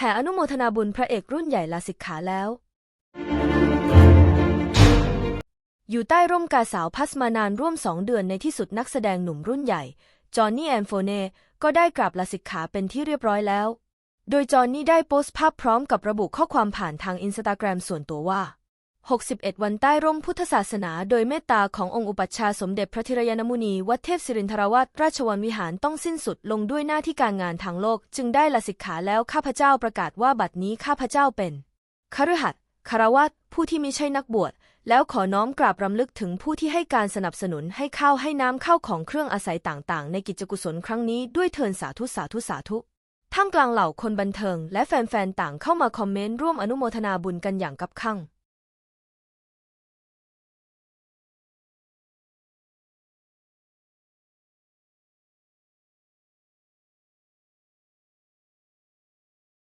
แห่อนุโมทนาบุญพระเอกรุ่นใหญ่ลาสิกขาแล้ว อยู่ใต้ร่มกาสาวพัสมานานร่วมสองเดือนในที่สุดนักแสดงหนุ่มรุ่นใหญ่ จอห์นนี่แอนโฟเน่ก็ได้กลับลาสิกขาเป็นที่เรียบร้อยแล้ว โดยจอห์นนี่ได้โพสต์ภาพพร้อมกับระบุข้อความผ่านทางอินสตาแกรมส่วนตัวว่า 61 วันใต้ร่มพุทธศาสนาโดยเมตตาขององค์อุปัชฌาย์สมเด็จพระธิรยานมุนี วัดเทพศิรินทราวาสราชวังวิหารต้องสิ้นสุดลงด้วยหน้าที่การงานทางโลก จึงได้ลาสิกขาแล้วข้าพเจ้าประกาศว่าบัดนี้ข้าพเจ้าเป็นคฤหัสถ์คารวาสผู้ที่มิใช่นักบวช แล้วขอน้อมกราบรำลึกถึงผู้ที่ให้การสนับสนุนให้ข้าวให้น้ำเข้าของเครื่องอาศัยต่างๆ ในกิจกุศลครั้งนี้ด้วยเทินสาธุสาธุสาธุท่ามกลางเหล่าคนบันเทิง และแฟนๆต่างเข้ามาคอมเมนต์ร่วมอนุโมทนาบุญกันอย่างกับคั่ง